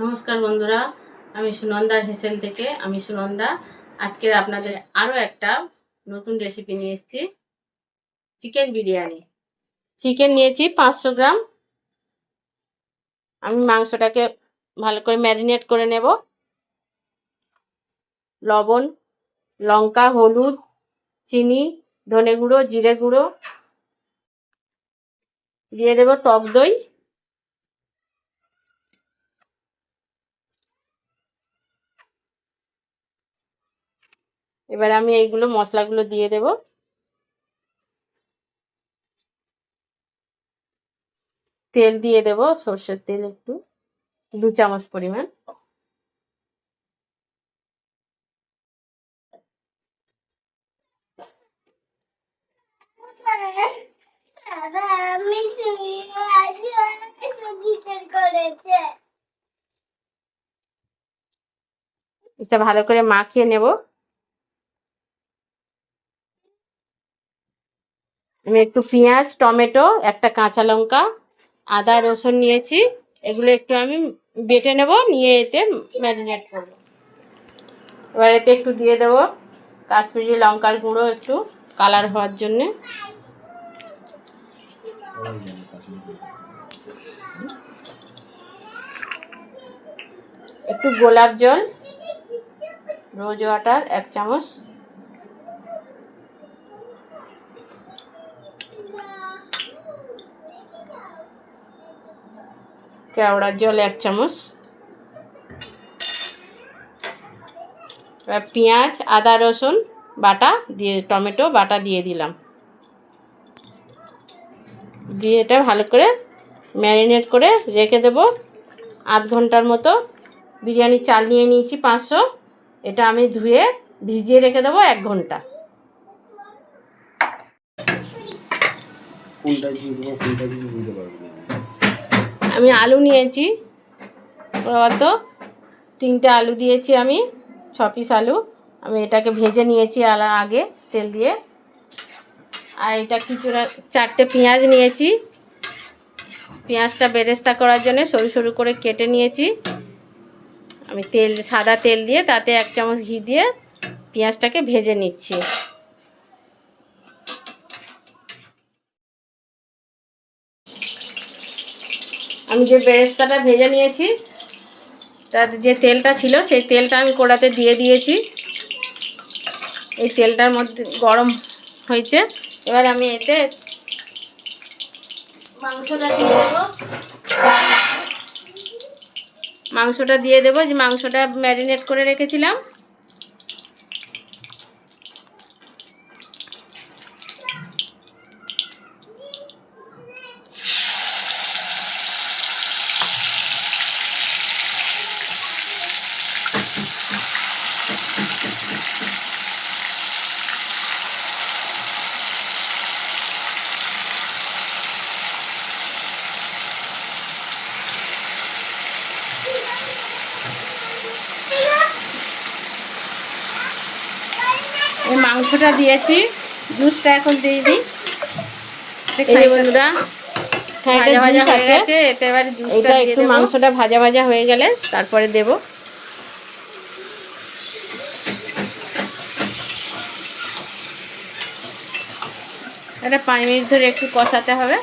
নমস্কার বন্ধুরা, আমি সুনন্দার হেসেল থেকে। আমি সুনন্দা আজকের আপনাদের আরও একটা নতুন রেসিপি নিয়ে এসেছি চিকেন বিরিয়ানি। চিকেন নিয়েছি পাঁচশো গ্রাম। আমি মাংসটাকে ভালো করে ম্যারিনেট করে নেব। লবণ, লঙ্কা, হলুদ, চিনি, ধনে গুঁড়ো, জিরে গুঁড়ো। দিয়ে দেবো টক দই। এবার আমি এইগুলো মশলাগুলো দিয়ে দেব। তেল দিয়ে দেব, সর্ষের তেল একটু, দু চামচ পরিমাণ। এটা ভালো করে মাখিয়ে নেব। আমি একটু পেঁয়াজ, টমেটো, একটা কাঁচা লঙ্কা, আদা, রসুন নিয়েছি। এগুলো একটু আমি বেটে নেব, নিয়ে এতে ম্যারিনেট করব। এবার এতে একটু দিয়ে দেবো কাশ্মীরি লঙ্কার গুঁড়ো একটু কালার হওয়ার জন্যে। একটু গোলাপ জল, রোজ ওয়াটার এক চামচ। কেওড়ার জল এক চামচ। পেঁয়াজ, আদা, রসুন, বাটা দিয়ে, টমেটো, বাটা দিয়ে দিলাম। দিয়ে এটা ভালো করে ম্যারিনেট করে রেখে দেব। আধ ঘণ্টার মতো বিরিয়ানি চাল নিয়ে নিয়েছি পাঁচশো। এটা আমি ধুয়ে ভিজিয়ে রেখে দেবো এক ঘণ্টা। কোনটা দেবো, কোনটা দিয়ে বুঝতে পারব? আমি আলু নিয়েছি অত তিনটে আলু দিয়েছি আমি, ছ পিস আলু। আমি এটাকে ভেজে নিয়েছি আলা, আগে তেল দিয়ে। আর এটা কিছুটা, চারটে পেঁয়াজ নিয়েছি। পেঁয়াজটা বেরেস্তা করার জন্য সরু সরু করে কেটে নিয়েছি। আমি তেল, সাদা তেল দিয়ে তাতে এক চামচ ঘি দিয়ে পেঁয়াজটাকে ভেজে নিচ্ছি। আমি যে বেরেস্তাটা ভেজে নিয়েছি, তার যে তেলটা ছিল, সেই তেলটা আমি কড়াতে দিয়ে দিয়েছি। এই তেলটার মধ্যে গরম হয়েছে। এবার আমি এতে মাংসটা দিয়ে দেবো। মাংসটা দিয়ে দেবো, যে মাংসটা ম্যারিনেট করে রেখেছিলাম এই মাংসটা দিয়েছি জুসটা এখন দিয়ে দিই। এই বন্ধুরা ভাজা ভাজা হয়ে গেছে এতে এবার জুসটা একটু মাংসটা ভাজা ভাজা হয়ে গেলে তারপরে দেব। এটা পাঁচ মিনিট ধরে একটু কষাতে হবে।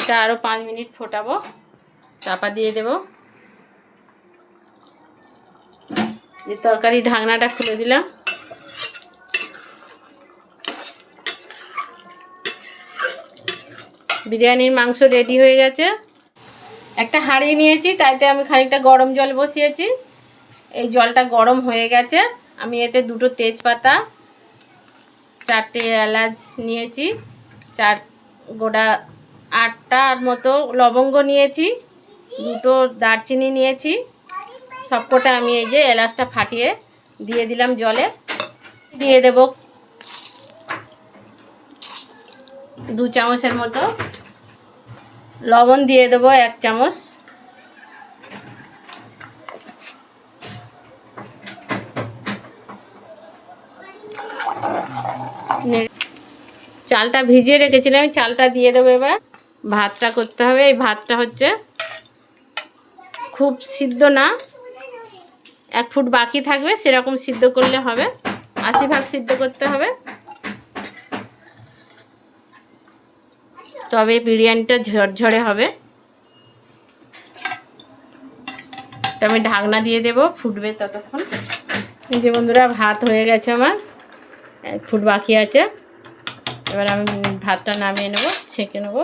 এটা আরও পাঁচ মিনিট ফোটাবো। চাপা দিয়ে দেব। যে তরকারি ঢাকনাটা খুলে দিলাম। বিরিয়ানির মাংস রেডি হয়ে গেছে। একটা হাঁড়ি নিয়েছি, তাইতে আমি খানিকটা গরম জল বসিয়েছি। এই জলটা গরম হয়ে গেছে। আমি এতে দুটো তেজপাতা, চারটে এলাচ নিয়েছি, চার গোটা আটটার মতো লবঙ্গ নিয়েছি। দুটো দারচিনি নিয়েছি। সবকটা আমি এই যে এলাচটা ফাটিয়ে দিয়ে দিলাম জলে। দিয়ে দেব দু চামচের মতো। লবণ দিয়ে দেবো এক চামচ। চালটা ভিজিয়ে রেখেছিলাম চালটা দিয়ে দেবো এবার। ভাতটা করতে হবে, এই ভাতটা হচ্ছে খুব সিদ্ধ না। এক ফুট বাকি থাকবে, সেরকম সিদ্ধ করলে হবে। আশি ভাগ সিদ্ধ করতে হবে। তবে বিরিয়ানিটা ঝরঝরে হবে। তো আমি ঢাকনা দিয়ে দেব, ফুটবে ততক্ষণ। এই যে বন্ধুরা, ভাত হয়ে গেছে আমার। ফুট বাকি আছে। এবার আমি ভাতটা নামিয়ে নেব, ছেঁকে নেব।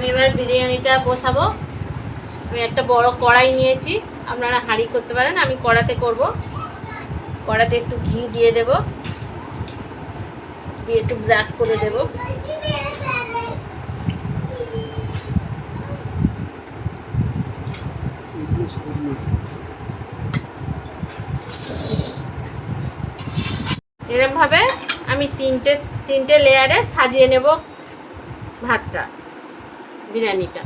আমি এবার বিরিয়ানিটা বসাবো। আমি একটা বড় কড়াই নিয়েছি। আপনারা হাঁড়ি করতে পারেন, আমি কড়াতে করব। কড়াতে একটু ঘি দিয়ে দেব। দিয়ে একটু ব্রাশ করে দেব। এরমভাবে আমি তিনটে তিনটে লেয়ারে সাজিয়ে নেব ভাতটা। বিরিয়ানিটা।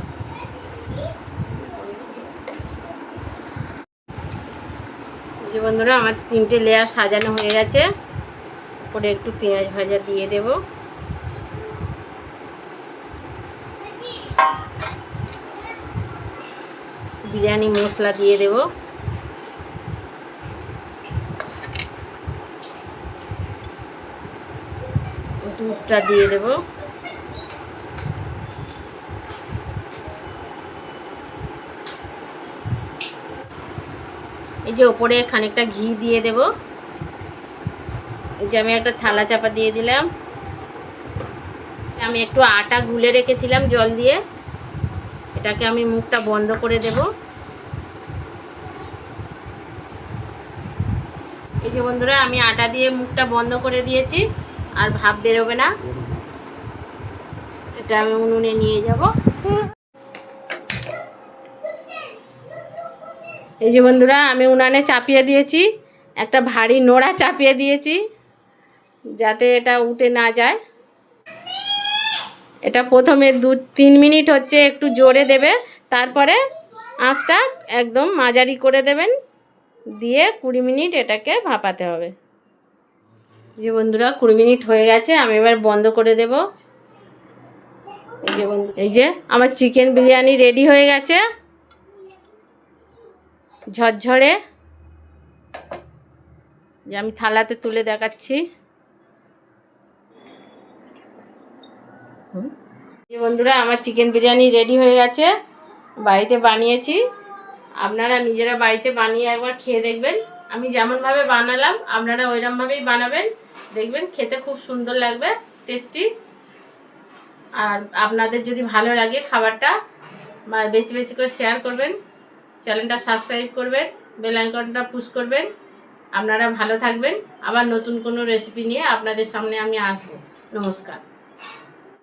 যে বন্ধুরা, আমার তিনটে লেয়ার সাজানো হয়ে গেছে। উপরে একটু পেঁয়াজ ভাজা দিয়ে দেব। বিরিয়ানি মশলা দিয়ে দেব। দুধটা দিয়ে দেব। এই যে ওপরে খানিকটা ঘি দিয়ে দেব। এই যে আমি একটা থালা চাপা দিয়ে দিলাম। আমি একটু আটা গুলে রেখেছিলাম জল দিয়ে। এটাকে আমি মুখটা বন্ধ করে দেব। এই যে বন্ধুরা, আমি আটা দিয়ে মুখটা বন্ধ করে দিয়েছি, আর ভাব বেরোবে না। এটা আমি উনুনে নিয়ে যাব। এই যে বন্ধুরা, আমি উনানে চাপিয়ে দিয়েছি, একটা ভারী নোড়া চাপিয়ে দিয়েছি, যাতে এটা উঠে না যায়। এটা প্রথমে দু তিন মিনিট হচ্ছে একটু জোরে দেবে, তারপরে আঁচটা একদম মাঝারি করে দেবেন, দিয়ে কুড়ি মিনিট এটাকে ভাপাতে হবে। যে বন্ধুরা, কুড়ি মিনিট হয়ে গেছে, আমি এবার বন্ধ করে দেব। এই যে বন্ধু এই যে আমার চিকেন বিরিয়ানি রেডি হয়ে গেছে। ঝরঝরে। যে আমি থালাতে তুলে দেখাচ্ছি। বন্ধুরা, আমার চিকেন বিরিয়ানি রেডি হয়ে গেছে। বাড়িতে বানিয়েছি। আপনারা নিজেরা বাড়িতে বানিয়ে একবার খেয়ে দেখবেন। আমি যেমনভাবে বানালাম, আপনারা ওইরকমভাবেই বানাবেন। দেখবেন খেতে খুব সুন্দর লাগবে টেস্টি আর আপনাদের যদি ভালো লাগে খাবারটা বেশি বেশি করে শেয়ার করবেন। চ্যানেলটা সাবস্ক্রাইব করবেন, বেল আইকনটা পুশ করবেন। আপনারা ভালো থাকবেন। আবার নতুন কোনো রেসিপি নিয়ে আপনাদের সামনে আমি আসব। নমস্কার।